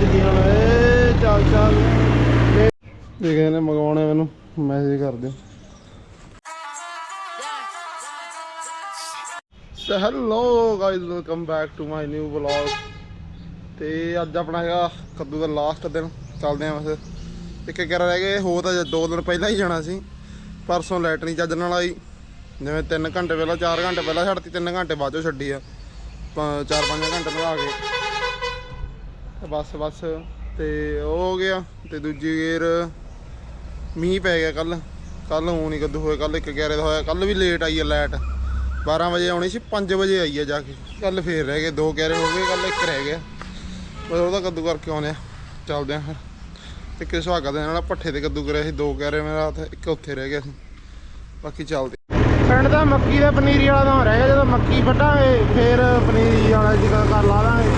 ਭੱਜ ਹੁਣ ਏ ਚੱਲ ਚੱਲ ਦੇਖਦੇ ਨੇ ਮੰਗਵਾਉਣੇ ਮੈਨੂੰ ਮੈਸੇਜ ਕਰ ਦਿਓ। So hello guys welcome back to my new vlog ਤੇ ਅੱਜ ਆਪਣਾ ਹੈਗਾ ਕੱਦੂ ਦਾ ਲਾਸਟ ਦਿਨ, ਚੱਲਦੇ ਆ ਬਸ ਇੱਕ ਇੱਕ ਰਹਿ ਗਏ ਹੋ ਤਾਂ ਦੋ ਦਿਨ ਪਹਿਲਾਂ ਹੀ ਜਾਣਾ ਸੀ। ਪਰਸੋਂ ਲਾਈਟ ਨਹੀਂ ਚੱਜ ਨਾਲ ਆਈ। ਜਿਵੇਂ 3 ਘੰਟੇ ਪਹਿਲਾਂ 4 ਘੰਟੇ ਪਹਿਲਾਂ ਛੱਡਤੀ 3 ਘੰਟੇ ਬਾਅਦ ਚੋਂ ਛੱਡੀ ਆ। 4-5 ਘੰਟੇ ਲਗਾ ਕੇ। ਬਸ ਬਸ। ਤੇ ਉਹ ਹੋ ਗਿਆ, ਤੇ ਦੂਜੀ ਗੇਰ ਮੀਂਹ ਪੈ ਗਿਆ ਕੱਲ ਕੱਲ ਹੁਣ ਨਹੀਂ ਕਦੋਂ ਹੋਇਆ ਕੱਲ ਇੱਕ ਗਿਆਰੇ ਦਾ ਹੋਇਆ ਕੱਲ ਵੀ ਲੇਟ ਆਈ ਹੈ ਲਾਈਟ 12 ਵਜੇ ਆਉਣੀ ਸੀ 5 ਵਜੇ ਆਈ ਹੈ ਜਾ ਕੇ। ਕੱਲ ਫੇਰ ਰਹਿ ਗਏ, ਦੋ ਗਿਆਰੇ ਹੋ ਗਏ ਕੱਲ ਇੱਕ ਰਹਿ ਗਿਆ। ਬਸ ਉਹਦਾ ਕੱਦੂ ਕਰਕੇ ਆਉਨੇ ਆ, ਚੱਲਦੇ ਆ ਫਿਰ। ਤੇ ਕਿ ਸੁਹਾਗਾ ਦੇ ਨਾਲ ਪੱਠੇ ਤੇ ਕੱਦੂ ਕਰਿਆ ਸੀ, ਦੋ ਗਿਆਰੇ ਮੇਰਾ ਰਾਤ ਇੱਕ ਉੱਥੇ ਰਹਿ ਗਿਆ ਸੀ। ਬਾਕੀ ਚੱਲਦੇ ਪਿੰਡ ਦਾ ਮੱਕੀ ਦਾ ਪਨੀਰੀ ਵਾਲਾ ਤਾਂ ਰਹਿ ਗਿਆ, ਜਦੋਂ ਮੱਕੀ ਵੱਢਾਂਗੇ, ਫੇਰ ਪਨੀਰੀ ਵਾਲਾ ਜਿਹਾ ਕਰ ਲਾ ਦਾਂਗੇ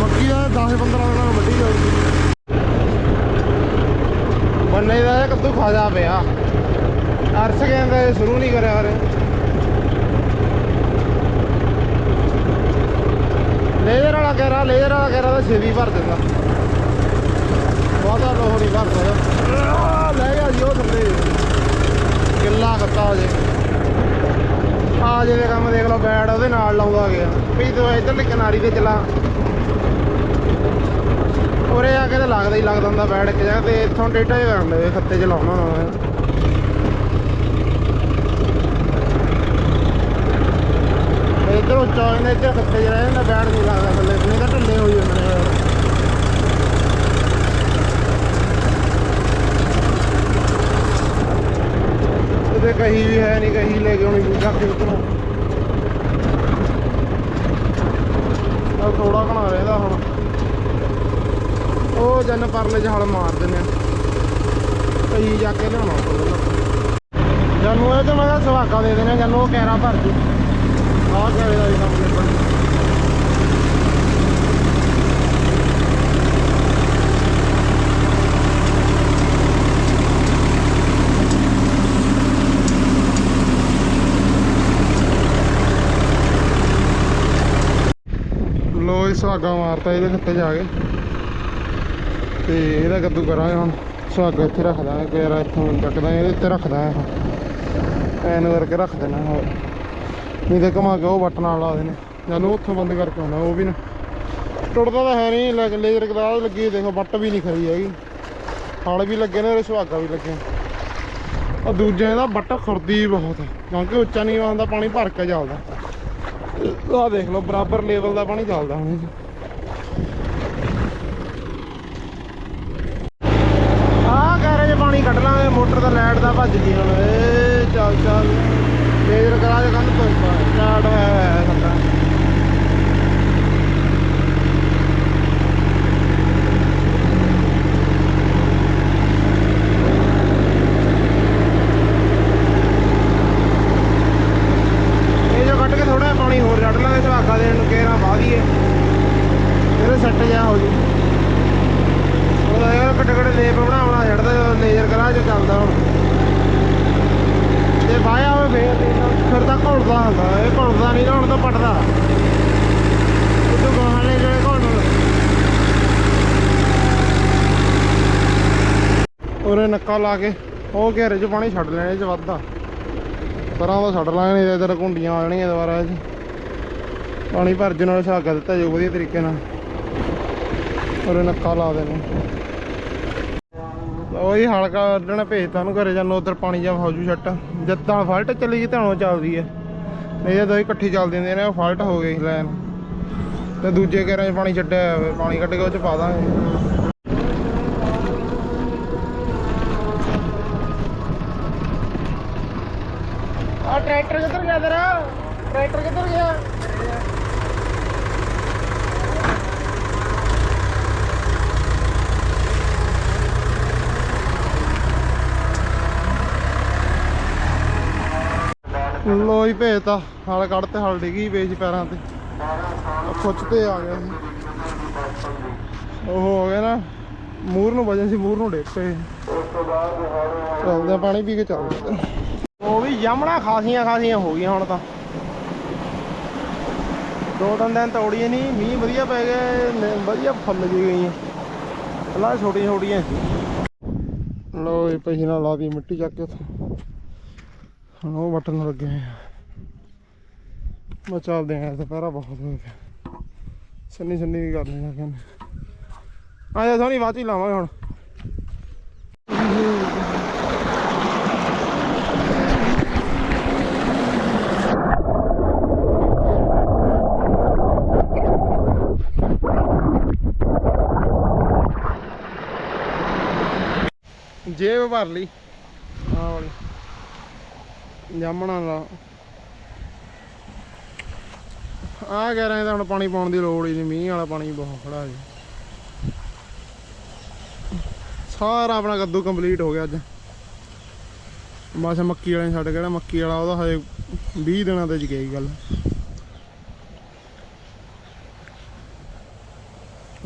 ਮੱਕੀ ਦਾ 10 15 ਦਿਨਾਂ ਨੂੰ ਵੱਢੀ ਜਾਊਗੀ ਬੰਨੇ ਦਾ ਕੱਦੂ ਖਾਜਾ ਪਿਆ ਅਰਸ ਕਹਿੰਦਾ ਸ਼ੁਰੂ ਨਹੀਂ ਕਰਿਆ ਹਰੇ ਲੇਜ਼ਰ ਵਾਲਾ ਕਹਿਰਾ ਲੇਜ਼ਰ ਵਾਲਾ ਕਹਿਰਾ ਤਾਂ ਛੇਤੀ ਭਰ ਦਿੰਦਾ ਬਹੁਤਾ ਲੋਹ ਨਹੀਂ ਭਰ ਸਕਦਾ ਲੈ ਗਿਆ ਜੀ ਉਹ ਥੱਲੇ ਗਿੱਲਾ ਕੱਤਾ ਜੇ ਆ ਜੇ ਕੰਮ ਦੇਖ ਲਓ ਬੈਡ ਉਹਦੇ ਨਾਲ ਲਾਉਂਦਾ ਗਿਆ। ਵੀ ਤੂੰ ਇਧਰਲੀ ਕਿਨਾਰੀ ਤੇ ਚਲਾ। ਉਰੇ ਆ ਕੇ ਤਾਂ ਲੱਗਦਾ ਹੀ ਲੱਗਦਾ ਹੁੰਦਾ ਬੈਠ ਕੇ ਜਾ ਤੇ ਇੱਥੋਂ ਟੇਢਾ ਹੀ ਕਰਨ ਲਵੇ ਖੱਤੇ ਚ ਲਾਉਣਾ ਹੋਣਾ ਇੱਧਰ ਉੱਚਾ ਹੋ ਜਾਂਦਾ ਖੱਤੇ ਚ ਰਹਿ ਜਾਂਦਾ ਬੈਡ ਨਹੀਂ ਲੱਗਦਾ ਥੱਲੇ। ਨਹੀਂ ਤਾਂ ਢਿੱਲੇ ਹੋ ਜਾਂਦੇ ਨੇ ਯਾਰ ਕਹੀ ਵੀ ਹੈ ਨਹੀਂ, ਕਹੀ ਲੈ ਕੇ ਆਉਣੀ ਜਾ ਕੇ ਉਤਰੋ ਥੋੜਾ ਘਣਾ ਰਹਿੰਦਾ ਹੁਣ। ਉਹ ਜਨ ਪਰਲੇ ਚ ਹਲ ਮਾਰ ਦਿੰਦੇ ਆ। ਕਹੀ ਜਾ ਕੇ ਲਿਆਉਣਾ ਜਾਨੂੰ ਇਹ ਤੇ ਮੈਂ ਕਿਹਾ ਸੁਹਾਗਾ ਦੇ ਦੇਣੇ, ਜਾਨੂੰ ਉਹ ਕੈਰਾ ਭਰ ਜੂ। ਆਹ ਕੈਰੇ ਦਾ ਵੀ ਕੰਮ ਨਿਬੜ ਲੋ ਇਹ ਸੁਹਾਗਾ ਮਾਰਤਾ, ਇਹਦੇ ਖੱਤੇ ਜਾ ਕੇ। ਤੇ ਇਹਦਾ ਕੱਦੂ ਕਰਾਂਗੇ ਹੁਣ। ਸੁਹਾਗਾ ਇੱਥੇ ਰੱਖ ਦਾਂਗੇ ਕੈਰਾ ਇੱਥੋਂ ਚੱਕਦਾ ਇਹਦੇ ਉੱਤੇ ਰੱਖ ਦਾਂਗੇ ਐਨ ਕਰਕੇ ਰੱਖ ਦੇਣਾ ਹੋਰ। ਨਹੀਂ ਤੇ ਘਮਾ ਕੇ ਉਹ ਵੱਟ ਨਾਲ ਲਾ ਦੇਣੇ। ਜਾਨੂੰ ਉੱਥੋਂ ਬੰਦ ਕਰਕੇ ਆਉਣਾ ਉਹ ਵੀ ਨਾ। ਟੁੱਟਦਾ ਤਾਂ ਹੈ ਨਹੀਂ, ਲੈ- ਲੇਜ਼ਰ ਗਲਾਸ ਲੱਗੀ ਦੇਖੋ ਵੱਟ ਵੀ ਨਹੀਂ ਖਰੀ ਹੈਗੀ। ਹਲ ਵੀ ਲੱਗੇ ਨੇ ਤੇ ਸੁਹਾਗਾ ਵੀ ਲੱਗੇ ਆ ਦੂਜੇ ਦਾ ਵੱਟ ਖੁਰਦੀ ਬਹੁਤ ਹੈ, ਕਿਉਂਕਿ ਉੱਚਾ ਨਹੀਂ ਆਉਂਦਾ ਪਾਣੀ ਭਰ ਕੇ ਚੱਲਦਾ। ਆਹ ਦੇਖ ਲਓ, ਬਰਾਬਰ ਲੈਵਲ ਦਾ ਪਾਣੀ ਚੱਲਦਾ ਹੁਣ ਇਹ 'ਚ। ਆਹ ਗੈਰੇਜ ਪਾਣੀ ਕੱਢ ਲਾਂਗੇ ਮੋਟਰ ਦਾ ਲਾਈਟ ਦਾ ਭੱਜ ਗਈ ਹੁਣ ਏ ਚੱਲ ਚੱਲ ਲੇਜ਼ਰ ਕਰਾ ਦੇ ਕੰਨ ਤੋਂ ਸਟਾਰਟ ਹੋਇਆ ਹੋਇਆ ਹੈ ਸੱਟਾ ਇਹ ਜੋ ਕੱਢ ਕੇ ਥੋੜਾ ਜਿਹਾ ਪਾਣੀ ਹੋਰ ਛੱਡ ਲਾਂਗੇ ਸੁਹਾਗਾ ਦੇਣ ਨੂੰ ਕੇਰਾ ਵਾਹ ਦਈਏ ਇਹਦੇ ਸੈੱਟ ਜਾ ਹੋ ਜੂ ਉਹਦਾ ਯਾਰ ਘੱਟੇ ਘੱਟੇ ਲੇਪ ਬਣਾਉਣਾ ਛੱਡਦਾ ਜਦੋਂ ਲੇਜ਼ਰ ਕਰਾ ਜੋ ਚੱਲਦਾ ਹੁਣ ਤੇ ਵਾਇਆ ਹੋਵੇ ਫੇਰ ਤੇ ਨਾ- ਫਿਰ ਤਾਂ ਘੁਲਦਾ ਹੁੰਦਾ ਇਹ ਘੁਲਦਾ ਨਹੀਂ ਨਾ ਹੁਣ ਤਾਂ ਪਟਦਾ ਉਦੋਂ ਗਾਹਾਂ ਨੇ ਜਿਹੜੇ ਘੁਲਣ ਉਰੇ ਨੱਕਾ ਲਾ ਕੇ ਉਹ ਘੇਰੇ 'ਚ ਪਾਣੀ ਛੱਡ ਲੈਣੇ 'ਚ ਵੱਧਦਾ। ਪਰਾਂ ਦਾ ਛੱਡ ਲਾਂਗੇ ਨਹੀਂ ਤਾਂ ਇੱਧਰ ਘੁੰਡੀਆਂ ਆ ਜਾਣਗੀਆਂ ਦੁਬਾਰਾ ਇਹ ਪਾਣੀ ਭਰ ਜੂ ਨਾਲ ਸੁਹਾਗਾ ਦਿੱਤਾ ਜਾਊ ਵਧੀਆ ਤਰੀਕੇ ਨਾਲ। ਉਹਨੇ ਨੱਕਾ ਲਾ ਦੇਣਾ। ਉਹੀ ਹਲਕਾ ਕੱਢਣਾ ਭੇਜਤਾ ਉਹਨੂੰ ਘਰੇ ਜਾਨੂੰ ਉਧਰ ਪਾਣੀ ਜਾਂ ਹੋ ਛੱਟ। ਜਦ ਤਾਂ ਫਾਲਟ ਚੱਲੀ ਗਈ ਤਾਂ ਉਹ ਚੱਲਦੀ ਹੈ ਨਹੀਂ ਜੇ ਇਕੱਠੀ ਚੱਲਦੀ ਹੁੰਦੀ ਨੇ ਉਹ ਫਾਲਟ ਹੋ ਗਈ ਲਾਈਨ ਤੇ ਦੂਜੇ ਘਰਾਂ 'ਚ ਪਾਣੀ ਛੱਡਿਆ ਹੋਇਆ, ਪਾਣੀ ਕੱਢ ਕੇ ਉਹ 'ਚ ਪਾ ਦਾਂਗੇ। ਟਰੈਕਟਰ ਕਿੱਧਰ ਗਿਆ ਤੇਰਾ? ਟਰੈਕਟਰ ਕਿੱਧਰ ਗਿਆ? ਲੋਈ ਭੇਜਤਾ। ਹਲ ਕੱਢ ਤੇ ਹਲ ਡਿੱਗੀ ਵੇਚ ਪੈਰਾਂ ਤੇ। ਖੁੱਚ ਤੇ ਆ ਗਿਆ ਸੀ ਉਹ ਹੋ ਗਿਆ ਨਾ ਮੂਰ ਨੂੰ ਵਜਨ ਸੀ ਮੂਰ ਨੂੰ ਡਿੱਗ ਪਏ। ਚੱਲਦੇ ਆ, ਪਾਣੀ ਪੀ ਕੇ ਚੱਲਦੇ ਆ। ਉਹ ਵੀ ਜਾਮਣਾ ਖਾਸੀਆਂ ਖਾਸੀਆਂ ਹੋ ਗਈਆਂ ਹੁਣ ਤਾਂ। ਦੋ ਤਿੰਨ ਦਿਨ ਤੋੜੀ ਨਹੀਂ ਮੀਂਹ ਵਧੀਆ ਪੈ ਗਿਆ ਵਧੀਆ ਫੁੱਲ ਜੀ ਗਈਆਂ ਪਹਿਲਾਂ ਛੋਟੀਆਂ ਛੋਟੀਆਂ। ਸੀ ਲੋ ਇਹ ਪਈ ਨਾਲ ਲਾ ਦੀ ਮਿੱਟੀ ਚੱਕ ਕੇ ਉੱਥੋਂ। ਹੁਣ ਉਹ ਬਟਨ ਲੱਗੇ ਹੋਏ ਆ। ਮੈਂ ਚੱਲਦੇ ਆਂ ਦੁਪਹਿਰਾ ਬਹੁਤ ਹੋ ਗਿਆ। ਸੰਨੀ ਸੰਨੀ ਵੀ ਕਰਨੀ ਲੱਗੇ ਨੇ। ਆ ਜਾ ਸੋਨੀ ਬਾਅਦ ਚ ਹੀ ਲਾਵਾਂਗੇ ਹੁਣ। ਭਰ ਲਈ। ਆ ਵਾਲੀ ਜਾਮਣਾ ਦਾ। ਆ ਕਹਿ ਰਹੇ ਤਾਂ ਹੁਣ ਪਾਣੀ ਪਾਉਣ ਦੀ ਲੋੜ ਹੀ ਨਹੀਂ। ਮੀਂਹ ਵਾਲਾ ਪਾਣੀ ਬਹੁਤ ਖੜਾ ਜੀ ਸਾਰਾ ਆਪਣਾ ਕੱਦੂ ਕੰਪਲੀਟ ਹੋ ਗਿਆ ਅੱਜ। ਬਸ ਮੱਕੀ ਵਾਲੇ ਛੱਡ ਕਿਹੜਾ ਮੱਕੀ ਵਾਲਾ, ਉਹਦਾ ਹਜੇ 20 ਦਿਨਾਂ ਤੇ ਜੀ ਗਈ ਗੱਲ।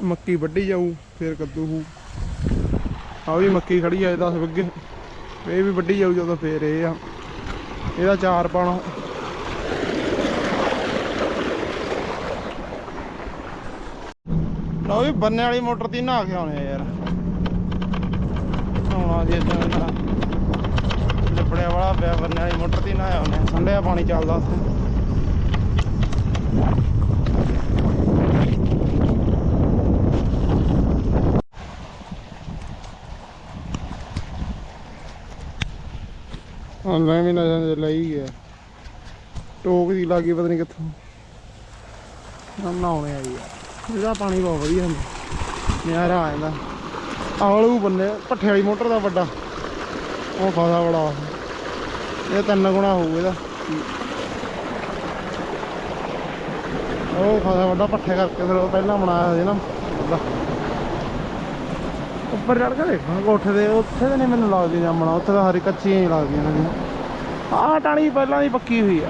ਮੱਕੀ ਵੱਢੀ ਜਾਊ, ਫਿਰ ਕੱਦੂ ਹੋਊ। ਆ ਵੀ ਮੱਕੀ ਖੜੀ ਆ 10 ਵਿੱਗੇ ਇਹ ਵੀ ਵੱਢੀ ਜਾਊ ਜਦੋਂ ਫੇਰ ਇਹ ਆ। ਇਹਦਾ ਚਾਰ ਪਾਣਾ। ਲਓ ਵੀ ਬੰਨੇ ਵਾਲੀ ਮੋਟਰ ਦੀ ਨਹਾ ਕੇ ਆਉਣੇ ਆ ਯਾਰ। ਨਹਾਉਣਾ ਜੀ ਇਦਾਂ ਨਾ ਲਿਬੜਿਆ ਵਾਲਾ ਪਿਆ, ਬੰਨੇ ਵਾਲੀ ਮੋਟਰ ਦੀ ਨਹਾਇਆ ਆਉਣੇ ਠੰਡਿਆ ਪਾਣੀ ਚੱਲਦਾ ਉੱਥੇ। ਹਾਂ ਮੈਂ ਵੀ ਨਜ਼ਾਂ ਦੇ ਲਈ ਗਿਆ ਟੋਕ ਦੀ ਲੱਗੀ ਪਤਾ ਨਹੀਂ ਕਿੱਥੋਂ। ਨਾ ਨਹਾਉਣੇ ਆ ਯਾਰ ਇਹਦਾ ਪਾਣੀ ਬਹੁਤ ਵਧੀਆ ਹੁੰਦਾ। ਨਿਆਰਾ ਆ ਜਾਂਦਾ। ਆਲੂ ਬੰਨੇ ਪੱਠੇ ਵਾਲੀ ਮੋਟਰ ਦਾ ਵੱਡਾ। ਉਹ ਫਾਦਾ ਬੜਾ। ਇਹ ਤਿੰਨ ਗੁਣਾ ਹੋਊ ਇਹਦਾ। ਉਹ ਫਾਦਾ ਵੱਡਾ ਪੱਠੇ ਕਰਕੇ। ਫਿਰ ਉਹ ਪਹਿਲਾਂ ਬਣਾਇਆ ਸੀ ਨਾ। ਉਹਦਾ ਉੱਪਰ ਚੜ ਕੇ ਦੇਖਾਂ। ਕੋਠੇ ਦੇ ਉੱਥੇ ਤਾਂ ਨਹੀਂ ਮੈਨੂੰ ਲੱਗਦੀ ਜਾਮਣਾ ਉੱਥੇ ਤਾਂ ਹਰੀ ਕੱਚੀਆਂ ਹੀ ਲੱਗਦੀਆਂ ਨੇ ਆਹ ਟਾਣੀ ਪਹਿਲਾਂ ਦੀ ਪੱਕੀ ਹੋਈ ਆ।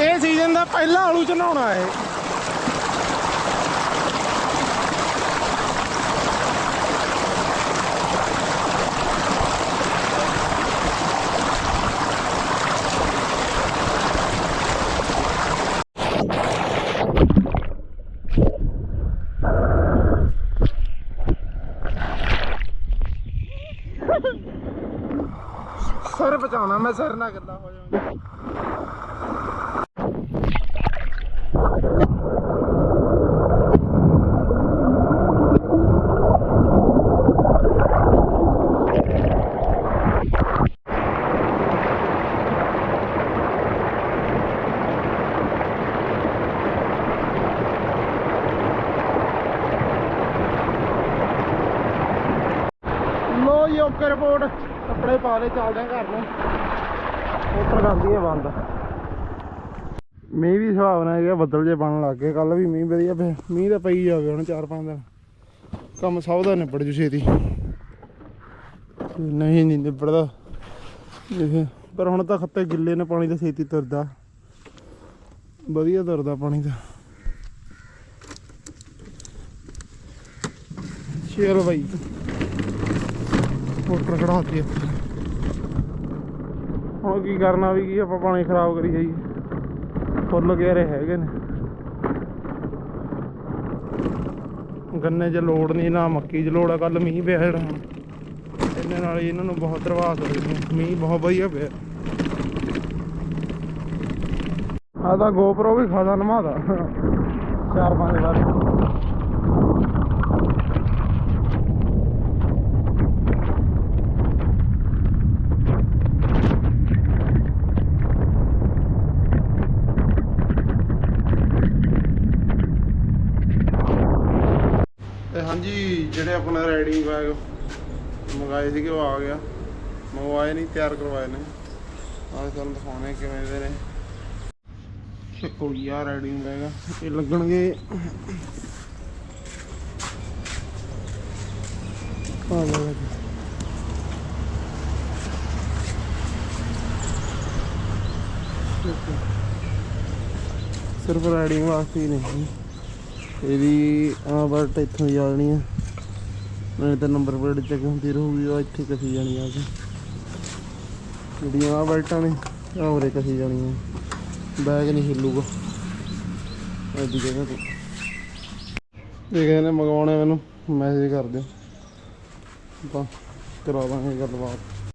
ਇਹ ਸੀਜ਼ਨ ਦਾ ਪਹਿਲਾ ਆਲੂ ਚਨਾਉਣਾ ਹੈ ਸਿਰ ਬਚਾਉਣਾ ਮੈਂ ਸਿਰ ਨਾ ਗੱਲਾਂ ਹੋ ਜਾਵਾਂਗਾ ਲੋ ਜੀ ਰਿਪੋਰਟ ਪਾ ਲੈ ਚੱਲਦੇ ਘਰ ਨੂੰ। ਮੋਟਰ ਕਰਦੀ ਹੈ ਬੰਦ। ਮੀਂਹ ਦੀ ਸੁਭਾਵਨਾ ਹੈਗੀ ਆ, ਬੱਦਲ ਜੇ ਬਣਨ ਲੱਗ ਗਏ। ਕੱਲ ਵੀ ਮੀਂਹ ਵਧੀਆ ਪਿਆ। ਮੀਂਹ ਤਾਂ ਪਈ ਜਾਵੇ ਹੁਣ 4-5 ਦਿਨ। ਕੰਮ ਸਭ ਦਾ ਨਿਬੜ ਜੂ ਛੇਤੀ। ਨਹੀਂ ਨਹੀਂ ਨਿਬੜਦਾ। ਪਰ ਹੁਣ ਤਾਂ ਖੱਤੇ ਗਿੱਲੇ ਨੇ ਪਾਣੀ ਦਾ ਛੇਤੀ ਤੁਰਦਾ। ਵਧੀਆ ਤੁਰਦਾ ਪਾਣੀ ਦਾ ਚਲ ਬਾਈ। ਮੋਟਰ ਖੜਾਤੀ ਆ। ਹੁਣ ਕੀ ਕਰਨਾ ਵੀ ਕੀ ਆਪਾਂ ਪਾਣੀ ਖਰਾਬ ਕਰੀ ਜਾਈਏ। ਫੁੱਲ ਗੇਰੇ ਹੈਗੇ ਨੇ। ਗੰਨੇ 'ਚ ਲੋੜ ਨਹੀਂ ਨਾ ਮੱਕੀ 'ਚ ਲੋੜ ਆ ਕੱਲ ਮੀਂਹ ਪਿਆ ਜਿਹੜਾ। ਹੁਣ ਇਹਨੇ ਨਾਲ ਇਹਨਾਂ ਨੂੰ ਬਹੁਤ ਪ੍ਰਭਾਵ ਹੋਇਆ ਮੀਂਹ ਬਹੁਤ ਵਧੀਆ ਪਿਆ। ਆ ਤਾਂ ਗੋਪਰੋ ਵੀ ਖਾਦਾ ਨਮਾਦਾ। ਚਾਰ ਪੰਜ ਵਾਰ ਤੇ ਹਾਂਜੀ ਜਿਹੜੇ ਆਪਣਾ ਰੈਡੀ ਬੈਗ ਮੰਗਾਏ ਕਿ ਉਹ ਆ ਗਿਆ। ਮੰਗਵਾਏ ਨਹੀਂ, ਤਿਆਰ ਕਰਵਾਏ ਨੇ। ਆਹ ਤੁਹਾਨੂੰ ਦਿਖਾਉਣੇ ਕਿਵੇਂ ਦੇ ਨੇ। ਦੇਖੋ ਯਾਰ ਰੈਡਿੰਗ ਬੈਗ ਇਹ ਲੱਗਣਗੇ। ਆ ਗਿਆ ਸਿਰਫ ਰਾਈਡਿੰਗ ਵਾਸਤੇ ਹੀ ਨਹੀਂ ਇਹਦੀ ਆ ਬਟ ਇੱਥੋਂ ਹੀ ਜਾਣੀ ਆ। ਨਹੀਂ ਤਾਂ ਨੰਬਰ ਪਲੇਟ ਚੈੱਕ ਹੁੰਦੀ ਰਹੂਗੀ, ਉਹ ਇੱਥੇ ਕਸੀ ਜਾਣੀ ਆ ਕੇ। ਜਿਹੜੀਆਂ ਆ ਬੈਲਟਾਂ ਨੇ ਆ ਉਰੇ ਕਸੀ ਜਾਣੀਆਂ। ਬੈਗ ਨਹੀਂ ਹਿੱਲੂਗਾ। ਐਡੀ ਜਗ੍ਹਾ ਤੇ। ਇਹ ਕਹਿੰਦੇ ਨੇ, ਮੰਗਵਾਉਣੇ ਮੈਨੂੰ, ਮੈਸੇਜ ਕਰ ਦਿਓ। ਆਪਾਂ ਕਰਾ ਦਾਂਗੇ ਗੱਲਬਾਤ।